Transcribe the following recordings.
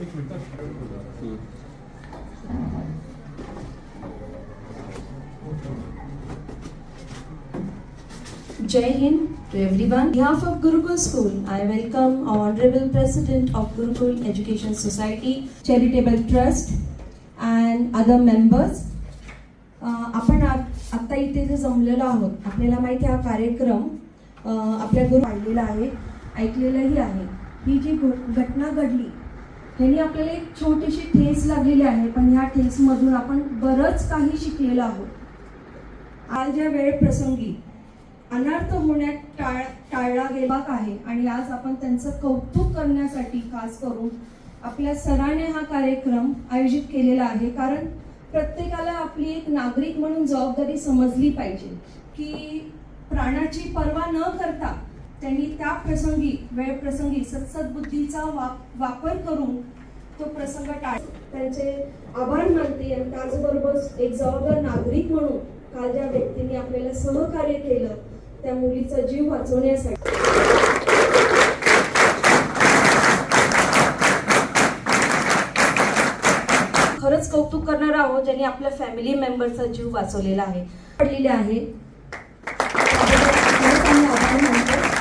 एक minute Jai Hind to everyone. On behalf of Gurukul School, I welcome our Honorable President of Gurukul Education Society, Charitable Trust, and other members. आपण आत्ता इथे जे जमलेलो आहोत आपल्याला माहिती हा कार्यक्रम आपल्या गुरु पाहिलेला आहे ऐकलेलाही आहे ही जी घटना घडली ह्यांनी आपल्याला एक छोटीशी ठेस लागलेली आहे पण ह्या ठेसमधून आपण बरंच काही शिकलेलो आहोत. आज या वेळ प्रसंगी अनर्थ होण्यात टाळ टाळला गेला आहे आणि आज आपण त्यांचं कौतुक करण्यासाठी खास करून आपल्या सराने हा कार्यक्रम आयोजित केलेला आहे कारण प्रत्येकाला आपली एक नागरिक म्हणून जबाबदारी समजली पाहिजे की प्राणाची पर्वा न करता त्यांनी त्या प्रसंगी वेळ प्रसंगी सत्सद्बुद्धीचा वा वापर करून तो प्रसंग टाळ त्यांचे आभार मानते आणि त्याचबरोबर एक जबाबदार नागरिक म्हणून काल ज्या व्यक्तींनी आपल्याला सहकार्य केलं त्या मुलीचा जीव वाचवण्यासाठी. खरंच कौतुक करणार आहोत ज्यांनी आपल्या फॅमिली मेंबरचा जीव वाचवलेला आहे. पडलेले आहे त्याबद्दल खरंच आम्ही आभार मानतो.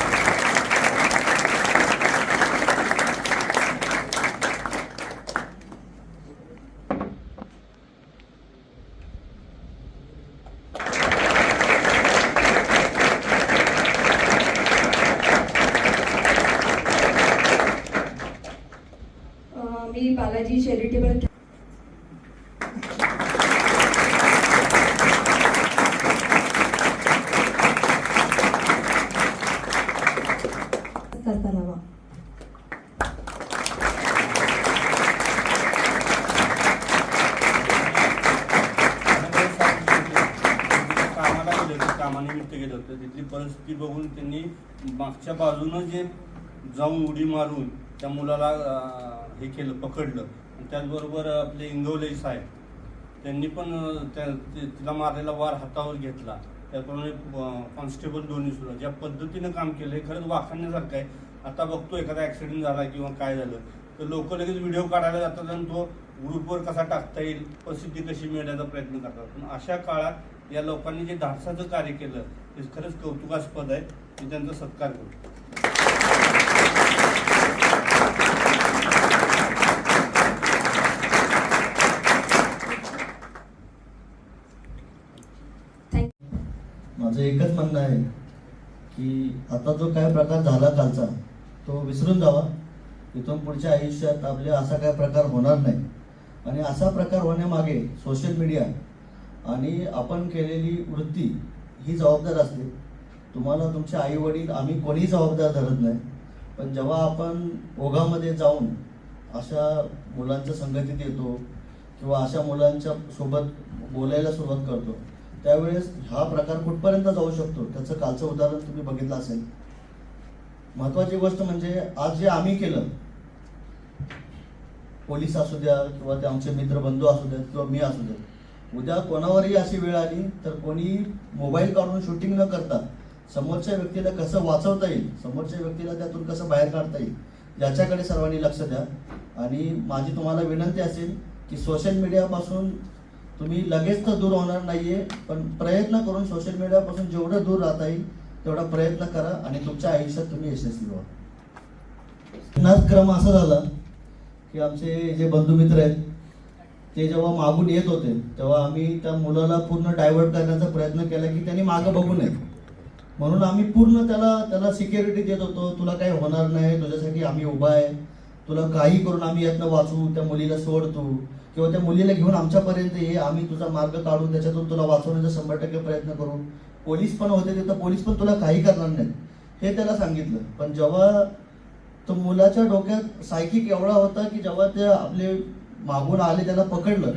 अं, मी बालाजी चॅरिटेबल करता राहावा कामाला गेले होते कामानिमित्त गेलं होतं. तिथली परिस्थिती बघून त्यांनी मागच्या बाजूनं जे जाऊन उडी मारून त्या मुलाला हे केलं पकडलं. आणि त्याचबरोबर आपले इंगवले साहेब त्यांनी पण त्या ते- तिला मारलेला वार हातावर घेतला. त्याप्रमाणे कॉन्स्टेबल दोन्ही सुद्धा ज्या पद्धतीनं काम केलं हे खरंच वाखाण्यासारखं आहे. आता बघतो एखादा ॲक्सिडेंट झाला किंवा काय झालं तर लोक लगेच व्हिडिओ काढायला जातात आणि तो ग्रुपवर कसा टाकता येईल प्रसिद्धी कशी मिळण्याचा प्रयत्न करतात. पण अशा काळात या लोकांनी जे धाडसाचं कार्य केलं ते खरंच कौतुकास्पद आहे. मी त्यांचा सत्कार करतो. माझं एकच म्हणणं आहे की आता जो काय प्रकार झाला कालचा तो विसरून जावा. इथून पुढच्या आयुष्यात आपले असा काय प्रकार होणार नाही. आणि असा प्रकार होण्यामागे सोशल मीडिया आणि आपण केलेली वृत्ती ही जबाबदार असते. तुम्हाला तुमचे आई वडील आम्ही कोणीही जबाबदार धरत नाही. पण जेव्हा आपण ओघामध्ये जाऊन अशा मुलांच्या संगतीत येतो किंवा अशा मुलांच्या सोबत बोलायला सुरुवात करतो त्यावेळेस हा प्रकार कुठपर्यंत जाऊ शकतो? त्याचं कालचं उदाहरण तुम्ही बघितलं असेल. महत्त्वाची गोष्ट म्हणजे आज जे आम्ही केलं पोलीस असू द्या किंवा ते आमचे मित्र बंधू असू द्यात किंवा मी असू द्या. उद्या कोणावरही अशी वेळ आली तर कोणी मोबाईल काढून शूटिंग न करता समोरच्या व्यक्तीला कसं वाचवता येईल समोरच्या व्यक्तीला त्यातून कसं बाहेर काढता येईल याच्याकडे सर्वांनी लक्ष द्या. आणि माझी तुम्हाला विनंती असेल की सोशल मीडियापासून तुम्ही लगेच तर दूर होणार नाहीये पण प्रयत्न करून सोशल मीडियापासून जेवढं दूर राहता येईल तेवढा प्रयत्न करा आणि तुमच्या आयुष्यात तुम्ही यशस्वी व्हा. क्रम असा झाला की आमचे जे बंधुमित्र आहेत ते जेव्हा मागून येत होते तेव्हा आम्ही त्या मुलाला पूर्ण डायव्हर्ट करण्याचा प्रयत्न केला की त्यांनी मागं बघू नये. म्हणून आम्ही पूर्ण त्याला त्याला सिक्युरिटी देत होतो तुला काही होणार नाही तुझ्यासाठी आम्ही उभा आहे तुला काही करून आम्ही यातनं वाचू त्या मुलीला सोडतो किंवा त्या मुलीला घेऊन आमच्यापर्यंत ये आम्ही तुझा मार्ग काढून त्याच्यातून तुला वाचवण्याचा शंभर टक्के प्रयत्न करू. पोलीस पण होते तिथं पोलीस पण तुला काही करणार नाहीत हे त्याला सांगितलं. पण जेव्हा तो मुलाच्या डोक्यात सायकिक एवढा होता की जेव्हा ते आपले मागून आले त्याला पकडलं.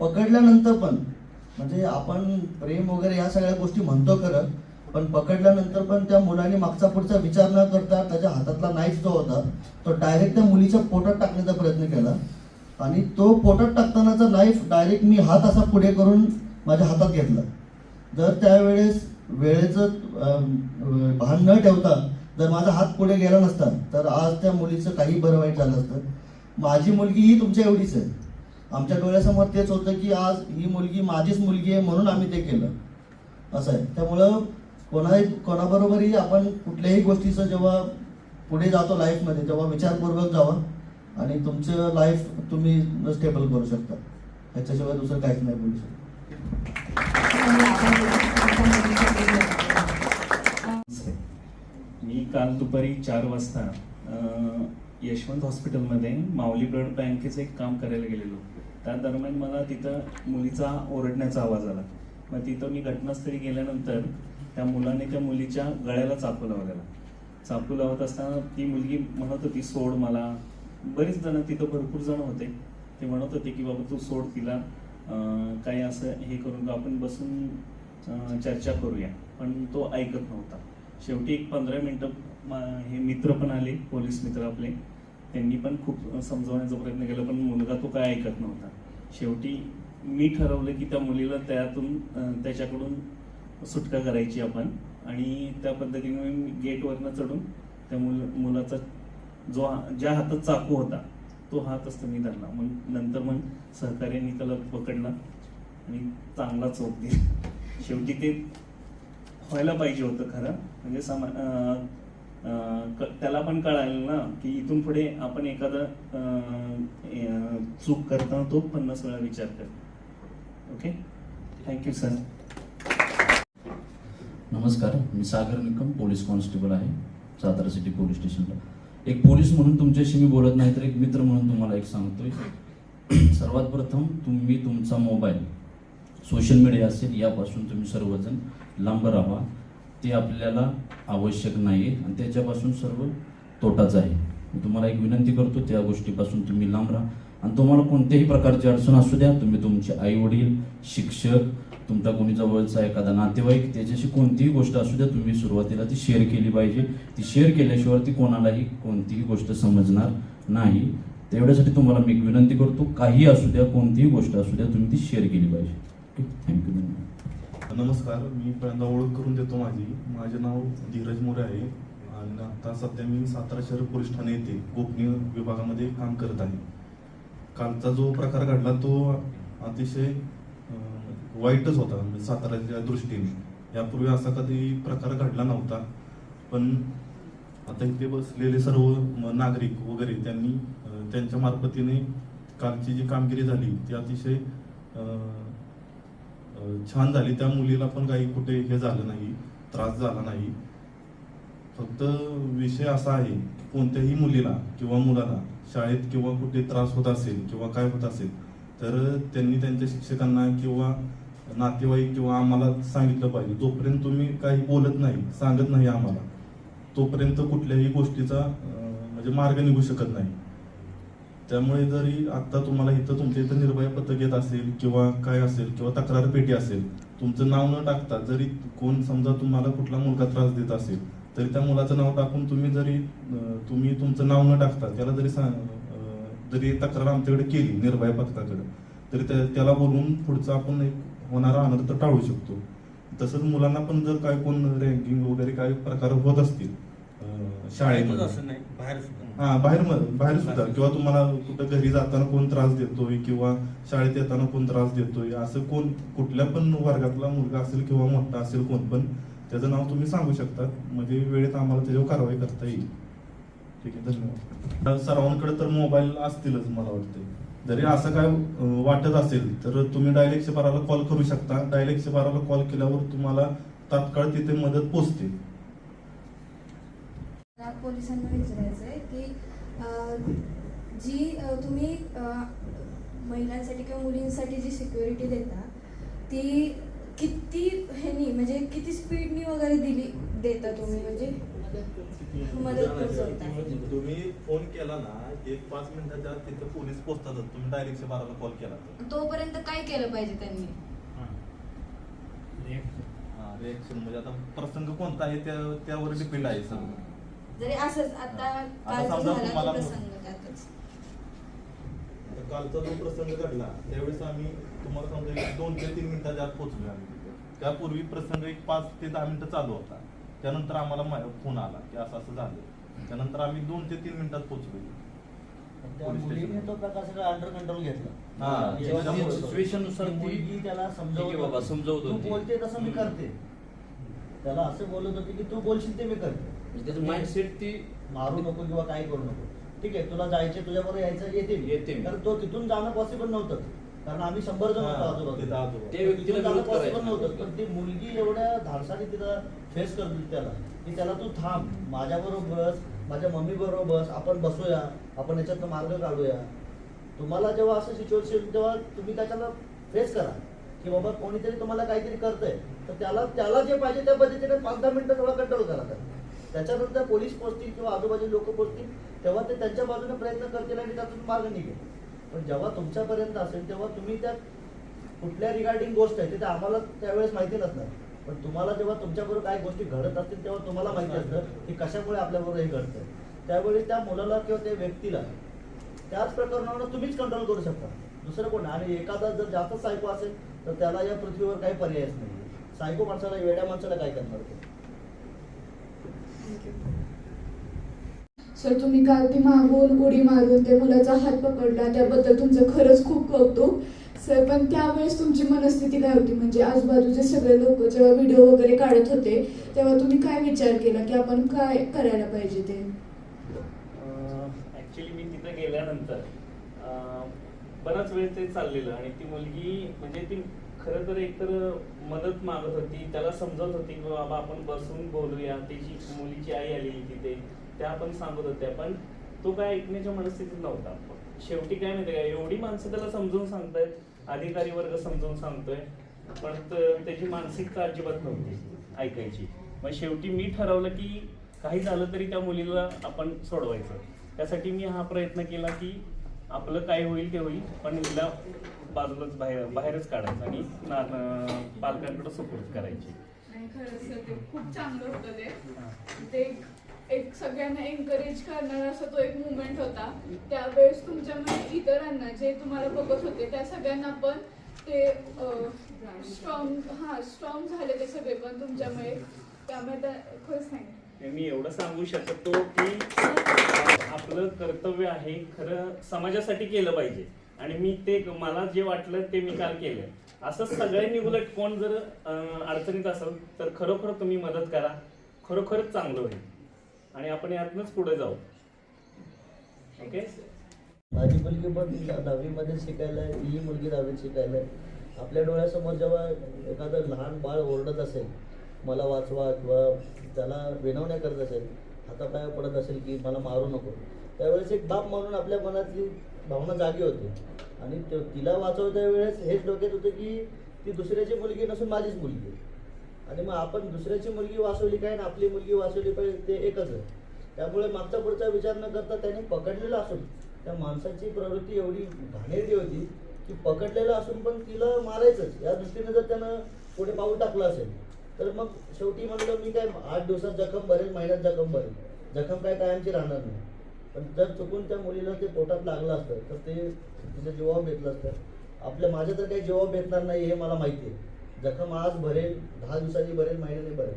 पकडल्यानंतर पण म्हणजे आपण प्रेम वगैरे या सगळ्या गोष्टी म्हणतो खरं पण पकडल्यानंतर पण त्या मुलाने मागचा पुढचा विचार न करता त्याच्या हातातला नाईफ जो होता तो डायरेक्ट त्या मुलीच्या पोटात टाकण्याचा प्रयत्न केला. आणि तो पोटात टाकतानाचा नाईफ डायरेक्ट मी हात असा पुढे करून माझ्या हातात घेतला. जर त्यावेळेस वेळेचं भान न ठेवता जर माझा हात पुढे गेला नसता तर आज त्या मुलीचं काही बरं वाईट झालं असतं. माझी मुलगी ही तुमच्या एवढीच आहे. आमच्या डोळ्यासमोर तेच होतं की आज ही मुलगी माझीच मुलगी आहे म्हणून आम्ही ते केलं. असं आहे. त्यामुळं कोणाही कोणाबरोबरही आपण कुठल्याही गोष्टीचं जेव्हा पुढे जातो लाईफमध्ये तेव्हा विचारपूर्वक जावा आणि तुमचं लाईफ तुम्ही स्टेबल करू शकता. ह्याच्याशिवाय दुसरं काहीच नाही बोलू शकत. काल दुपारी चार वाजता यशवंत हॉस्पिटलमध्ये माऊली ब्लड बँकेचं एक काम करायला गेलेलो. त्या दरम्यान मला तिथं मुलीचा ओरडण्याचा आवाज आला. मग तिथं मी घटनास्थळी गेल्यानंतर त्या मुलाने त्या मुलीच्या गळ्याला चाकू लावलेला. चाकू लावत असताना ती मुलगी म्हणत होती सोड मला. बरीच जण तिथं भरपूर जण होते. ते म्हणत होते की बाबा तू सोड तिला. काही असं हे करून आपण बसून चर्चा करूया. पण तो ऐकत नव्हता. शेवटी एक पंधरा मिनटं मा- हे मित्र पण आले पोलीस मित्र आपले. त्यांनी पण खूप समजवण्याचा प्रयत्न केला पण मुलगा तो काय ऐकत नव्हता. शेवटी मी ठरवलं की त्या मुलीला त्यातून त्याच्याकडून सुटका करायची आपण. आणि त्या पद्धतीने मी गेटवरनं चढून त्या मुल मुलाचा जो ज्या हातात चाकू होता तो हात असतो मी धरला. मग नंतर मग सहकार्याने त्याला पकडला आणि चांगला चोप दिला. शेवटी ते व्हायला पाहिजे होतं खरं. म्हणजे समा क- त्याला पण कळालं ना की इथून पुढे आपण एखादं चूक करताना तो पन्नास वेळा विचार कर ओके? थँक्यू सर नमस्कार मी सागर निकम पोलीस कॉन्स्टेबल आहे सातारा सिटी पोलीस स्टेशनला. एक पोलीस म्हणून तुमच्याशी मी बोलत नाही तर एक मित्र म्हणून तुम्हाला एक सांगतोय. सर्वात प्रथम तुम्ही तुमचा मोबाईल सोशल मीडिया असेल यापासून तुम्ही सर्वजण लांब राहा. ते आपल्याला आवश्यक नाही आहे आणि त्याच्यापासून सर्व तोटाच आहे. मी तुम्हाला एक विनंती करतो त्या गोष्टीपासून तुम्ही लांब राहा. आणि तुम्हाला कोणत्याही प्रकारची अडचण असू द्या तुम्ही तुमचे आई वडील शिक्षक तुमचा कोणी जवळचा एखादा नातेवाईक त्याच्याशी कोणतीही गोष्ट असू द्या तुम्ही सुरुवातीला ती शेअर केली पाहिजे. ती शेअर केल्याशिवाय ती कोणालाही कोणतीही गोष्ट समजणार नाही. तेवढ्यासाठी तुम्हाला मी विनंती करतो काही असू द्या कोणतीही गोष्ट असू द्या तुम्ही ती शेअर केली पाहिजे. थँक्यू धन्यवाद नमस्कार मी पहिल्यांदा ओळख करून देतो माझी. माझे नाव धीरज मोरे आहे आणि आता सध्या मी सातारा शहर पोलीस ठाणे येथे गोपनीय विभागामध्ये काम करत आहे. कालचा जो प्रकार घडला तो अतिशय वाईटच होता म्हणजे साताऱ्याच्या दृष्टीने. यापूर्वी असा कधी प्रकार घडला नव्हता पण आता इथे बसलेले सर्व म- नागरिक वगैरे त्यांनी त्यांच्या मार्फतीने कालची जी कामगिरी झाली ती अतिशय छान झाली. त्या मुलीला पण काही कुठे हे झालं नाही त्रास झाला नाही. फक्त विषय असा आहे कोणत्याही मुलीला किंवा मुलाला शाळेत किंवा कुठे त्रास होत असेल किंवा काय होत असेल तर त्यांनी त्यांच्या शिक्षकांना किंवा नातेवाईक किंवा आम्हाला सांगितलं पाहिजे. जोपर्यंत तुम्ही काही बोलत नाही सांगत नाही आम्हाला तोपर्यंत कुठल्याही गोष्टीचा म्हणजे मार्ग निघू शकत नाही. त्यामुळे जरी आता तुम्हाला इथं तुमच्या इथं निर्भया पथक येत असेल किंवा काय असेल किंवा तक्रार पेटी असेल तुमचं नाव न टाकता जरी कोण समजा तुम्हाला कुठला मुलगा त्रास देत असेल तरी त्या मुलाचं नाव टाकून तुम्ही जरी तुम्ही तुमचं नाव न टाकता त्याला जरी सांग जरी तक्रार आमच्याकडे केली निर्भया पथकाकडे तरी त्या- त्याला बोलवून पुढचा आपण एक होणारा अनर्थ टाळू शकतो. तसंच मुलांना पण जर काय कोण रँकिंग वगैरे काय प्रकार होत असतील असं नाही बाहेर सुद्धा हा बाहेर बाहेर सुद्धा. किंवा तुम्हाला कुठं घरी जाताना कोण त्रास देतोय किंवा शाळेत येताना कोण त्रास देतोय असं कोण कुठल्या पण वर्गातला मुलगा असेल किंवा मोठा असेल कोण पण त्याचं नाव तुम्ही सांगू शकता. म्हणजे वेळेत आम्हाला त्याच्यावर कारवाई करता येईल. ठीक आहे धन्यवाद. सर्वांकडे तर मोबाईल असतीलच मला वाटते जरी असं काय वाटत असेल तर तुम्ही डायल एकशे बाराला कॉल करू शकता. डायल एकशे बाराला कॉल केल्यावर तुम्हाला तात्काळ तिथे मदत पोचते. पोलिसांना विचारायचं आहे की जी तुम्ही महिलांसाठी किंवा मुलींसाठी जी सिक्युरिटी देता ती किती ह्यानी म्हणजे किती स्पीडनी वगैरे दिली देता तुम्ही म्हणजे? तुम्ही फोन केला ना एक पाच मिनिटाच्या आत तिथे पोलीस पोहोचतातच तुम्ही डायरेक्ट बाराला कॉल केला तर. तोपर्यंत काय केलं पाहिजे त्यांनी? रिएक्शन म्हणजे आता प्रसंग कोणता आहे त्या त्यावर डिपेंड आहे सगळं. जरी असंच आता झाला तो प्रसंग त्यातच कालचा जो प्रसंग घडला त्यावेळेस आम्ही तुम्हाला समजा एक दोन ते तीन मिनिटाच्या आत पोहोचलो आम्ही तिथे त्यापूर्वी प्रसंग एक पाच ते दहा मिनिटं चालू होता त्यानंतर आम्हाला फोन आला की असं असं झालं त्यानंतर आम्ही दोन ते तीन मिनिटात पोहोचलो त्या पोलीस मुलीने स्टेशनला. तो प्रकार सगळा अंडर कंट्रोल घेतला हा, ती जेव्हा ती बोलतो. situation नुसार ती ती- मुलगी त्याला ठीक आहे बाबा, समजवत समजवत तू होती. बोलते तसं मी. करते त्याला असं बोलत होती की तू बोलशील ते मी करते म्हणजे त्याचं माइंडसेट ती मारू नको किंवा काय करू नको. ठीक आहे तुला जायचे तुझ्याबरोबर यायचं येते. येते. कारण तो तिथून जाणं पॉसिबल नव्हतं. कारण आम्ही शंभर जण होतो आजूबाजूला. व्यक्तीला जाणं पॉसिबल नव्हतं. पण ती मुलगी एवढ्या धाडसाने तिला फेस करत त्याला की त्याला तू थांब. माझ्याबरोबर बस माझ्या मम्मी बरोबर बस आपण बसूया आपण याच्यातनं मार्ग काढूया. तुम्हाला जेव्हा असं सिच्युएशन तेव्हा तुम्ही त्याच्याला फेस करा. की बाबा कोणीतरी तुम्हाला काहीतरी करतंय. तर त्याला त्याला जे पाहिजे त्या पद्धतीने पाच दहा मिनिटं थोडा कंट्रोल करा. त्याला. त्याच्यानंतर पोलीस पोचतील किंवा आजूबाजूचे लोक पोचतील तेव्हा ते त्यांच्या बाजूने प्रयत्न करतील आणि त्यातून मार्ग निघेल. पण जेव्हा तुमच्यापर्यंत असेल तेव्हा तुम्ही त्या कुठल्या रिगार्डिंग गोष्ट आहे ते आम्हाला त्यावेळेस माहिती नसणार. पण तुम्हाला जेव्हा तुमच्याबरोबर काही गोष्टी घडत असतील तेव्हा तुम्हाला माहिती असतं की कशामुळे आपल्याबरोबर हे घडतंय. त्यावेळी त्या मुलाला किंवा त्या व्यक्तीला त्याच प्रकरणावर तुम्हीच कंट्रोल करू शकता. दुसरं कोण? आणि एखादा जर जास्त सायको असेल तर त्याला या पृथ्वीवर काही पर्यायच नाही सायको माणसाला वेड्या माणसाला काय करणार ते? सर तुम्ही काल ती मागून उडी मारून त्या मुलाचा हात पकडला त्याबद्दल तुमचं खरंच खूप कौतुक. सर पण त्यावेळेस तुमची मनस्थिती काय होती? म्हणजे आजूबाजूचे सगळे लोक जेव्हा व्हिडिओ वगैरे काढत होते तेव्हा तुम्ही काय विचार केला? की आपण काय करायला पाहिजे ते? ॲक्च्युली मी तिथं गेल्यानंतर बराच वेळ ते चाललेलं आणि ती मुलगी म्हणजे ती खरं तर एकतर मदत मागत होती त्याला समजत होती की बाबा आपण बसून बोलूया. त्याची मुलीची आई आली तिथे. त्या आपण सांगत होत्या. पण तो काय ऐकण्याच्या मनस्थितीत नव्हता. शेवटी काय माहिती का एवढी माणसं त्याला समजून सांगतायत. अधिकारी वर्ग समजून सांगतोय. पण त्याची मानसिकता अजिबात नव्हती ऐकायची. मग शेवटी मी ठरवलं की काही झालं तरी त्या मुलीला आपण सोडवायचं. त्यासाठी मी हा प्रयत्न केला की आपलं काय होईल ते होईल. पण हिला बाजूलाच बाहेर बाहेरच काढायचं आणि पालकांकडे सुपूर्द करायची. नाही खरंच ते खूप चांगलं होतं ते. ते एक- सगळ्यांना एनकरेज करणारा असा तो एक मुवमेंट होता. त्यावेळेस तुमच्यामध्ये इतरांना जे तुम्हाला बघत होते त्या सगळ्यांना पण ते स्ट्रॉंग हा स्ट्रॉंग झाले ते सगळे पण तुमच्यामुळे. त्यामुळे त्या खरंच नाही मी एवढं सांगू शकतो की आपलं कर्तव्य आहे खरं समाजासाठी केलं पाहिजे. आणि मी ते मला जे वाटलं ते मी काल केलं. असं सगळ्यांनी उलट कोण जर अडचणीत असेल तर खरोखर तुम्ही मदत करा. खरोखरच चांगलं होईल. आणि आपण यातनंच पुढे जाऊ. ओके माझी मुलगी पण दहावीमध्ये शिकायला आहे ही मुलगी दहावीत शिकायला. आहे आपल्या डोळ्यासमोर जेव्हा एखादं लहान बाळ ओरडत असेल मला वाचवा किंवा त्याला विनवण्या करत असेल हातापाया पडत असेल की मला मारू नको त्यावेळेस एक बाप म्हणून आपल्या मनातली भावना जागी होते. आणि तिला वाचवत्या वेळेस हेच डोक्यात होतं की ती दुसऱ्याची मुलगी नसून माझीच मुलगी आहे. आणि मग आपण दुसऱ्याची मुलगी वाचवली काय आणि आपली मुलगी वाचवली पाहिजे ते एकच आहे. त्यामुळे मागचा पुढचा विचार न करता त्याने पकडलेलं असून त्या माणसाची प्रवृत्ती एवढी घाणेरडी होती की पकडलेलं असून पण तिला मारायचंच. या दृष्टीने जर त्यानं पुढे पाऊल टाकलं असेल तर मग शेवटी म्हणलं मी काय आठ दिवसात जखम भरेल महिन्यात जखम भरेल. जखम काय कायमची राहणार नाही. पण जर चुकून त्या मुलीला ते पोटात लागलं असतं तर ते तिचं जीवावर बेतलं असतं. आपल्या माझ्या तर काही जीवावर बेतणार नाही हे मला माहिती आहे. जखम आज भरेल दहा दिवसांनी भरेल महिन्याने भरेल.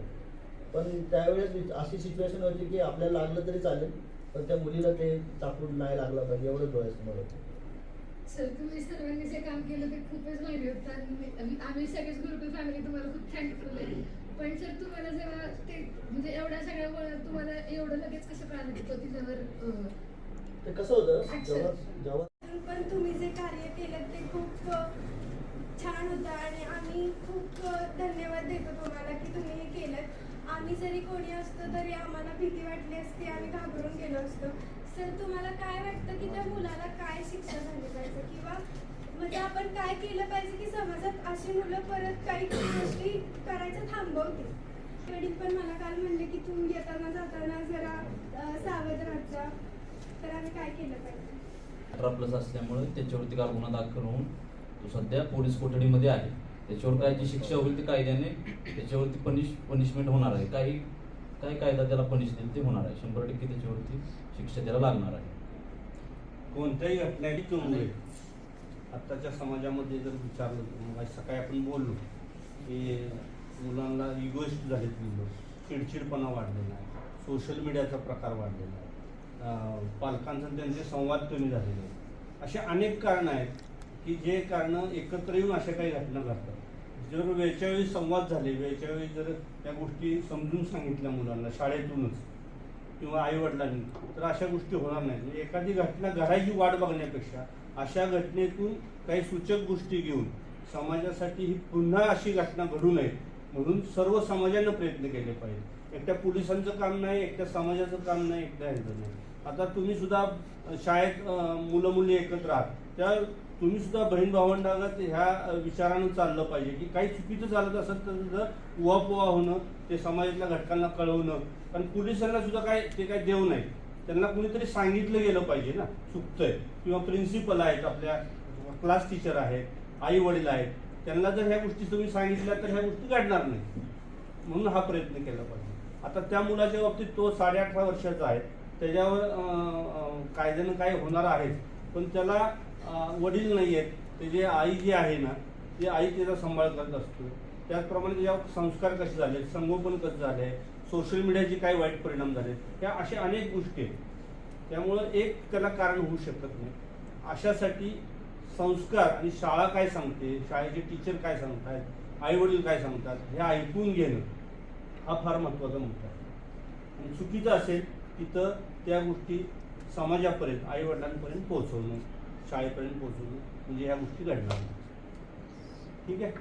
पण त्यावेळेस अशी सिच्युएशन होती की आपल्याला लागलं तरी चालेल पण त्या मुलीला ते चाकून नाही लागला पाहिजे एवढंच डोळ्यासमोर होतं. सर तुम्ही सर्वांनी जे काम केलं ते खूपच भारी होतं. आम्ही- आम्ही सगळेच गुरुकुल फॅमिली तुम्हाला खूप थँकफुल आहे पण सर तुम्हाला जेव्हा ते म्हणजे एवढ्या सगळ्या तुम्हाला एवढं लगेच कसं कळालं की अं, ते कसं होतं? जेव्हा जेव्हा पण तुम्ही जे कार्य केलं ते खूप छान होतं आणि आम्ही खूप धन्यवाद देतो तुम्हाला की तुम्ही हे केलं आम्ही जरी कोणी असतो तरी आम्हाला भीती वाटली असती आम्ही घाबरून गेलो असतो. सर तुम्हाला काय वाटतं की त्या मुलाला काय शिक्षा झाली पाहिजे? किंवा म्हणजे आपण काय केलं पाहिजे की समाजात अशी मुलं परत काही गोष्टी करायचं थांबवतील. वडील पण मला काल म्हणले की तू येताना जाताना जरा सावध राहत जा. तर आम्ही काय केलं पाहिजे? अठरा प्लस असल्यामुळे त्याच्यावरती काल गुन्हा दाखल होऊन तो सध्या पोलीस कोठडीमध्ये आहे. त्याच्यावर काय जी शिक्षा होईल ती कायद्याने त्याच्यावरती पनिश पनिशमेंट होणार आहे. काही काही कायदा त्याला पनिश देईल ते होणार आहे. शंभर टक्के त्याच्यावरती शिक्षा त्याला लागणार आहे. कोणत्याही घटनेची आत्ताच्या समाजामध्ये जर विचारलं सकाळी आपण बोललो की मुलांना इगोइस्ट झालेत मुलं. चिडचिडपणा वाढलेला आहे. सोशल मीडियाचा प्रकार वाढलेला आहे. पालकांचा त्यांचे संवाद कमी झालेले आहेत. असे अनेक कारणं आहेत की जे कारणं एकत्र येऊन अशा काही घटना घडतात. जर वेळच्या वेळी संवाद झाले वेळच्या वेळी जर त्या गोष्टी समजून सांगितल्या मुलांना शाळेतूनच किंवा आईवडिलांनी तर अशा गोष्टी होणार नाहीत. म्हणजे एखादी घटना घडायची वाट बघण्यापेक्षा अशा घटनेतून काही सूचक गोष्टी घेऊन समाजासाठी ही पुन्हा अशी घटना घडू नये म्हणून सर्व समाजानं प्रयत्न केले पाहिजे. एकट्या पोलिसांचं काम नाही एकट्या समाजाचं काम नाही एकट्या ह्याचं नाही. आता तुम्ही सुद्धा शाळेत मुलं मुली एकत्र आहात त्या तुम्ही सुद्धा बहीण भावंडागत ह्या विचारानं चाललं पाहिजे की काही चुकीचं चालत असेल तर सुद्धा उहापोहा होणं ते समाजातल्या घटकांना कळवणं. कारण पोलिसांना सुद्धा काय ते काय देव नाही त्यांना कुणीतरी सांगितलं गेलं पाहिजे ना. चुकतंय. किंवा प्रिन्सिपल आहेत आपल्या क्लास टीचर आहेत आई वडील आहेत. त्यांना जर ह्या गोष्टी तुम्ही सांगितल्या तर ह्या गोष्टी घडणार नाही. म्हणून हा प्रयत्न केला पाहिजे. आता त्या मुलाच्या बाबतीत तो साडे अठरा वर्षाचा आहे. त्याच्यावर कायद्यानं काय होणार आहेच. पण त्याला वडील नाही आहेत. त्याची आई जी आहे ना ती आई त्याचा सांभाळ करत असतो. त्याचप्रमाणे त्याच्यावर संस्कार कसे झाले? संगोपन कसं झाले सोशल मीडियाचे काय वाईट परिणाम झाले त्या अशा अनेक गोष्टी आहेत. त्यामुळं एक त्याला कारण होऊ शकत नाही. अशासाठी संस्कार आणि शाळा काय सांगते शाळेचे टीचर काय सांगतात आई वडील काय सांगतात हे ऐकून घेणं हा फार महत्त्वाचा मुद्दा आहे. आणि चुकीचं असेल तिथं त्या गोष्टी समाजापर्यंत आई वडिलांपर्यंत पोहोचवणं शाळेपर्यंत पोहोचवणं म्हणजे ह्या गोष्टी घडणार ठीक आहे?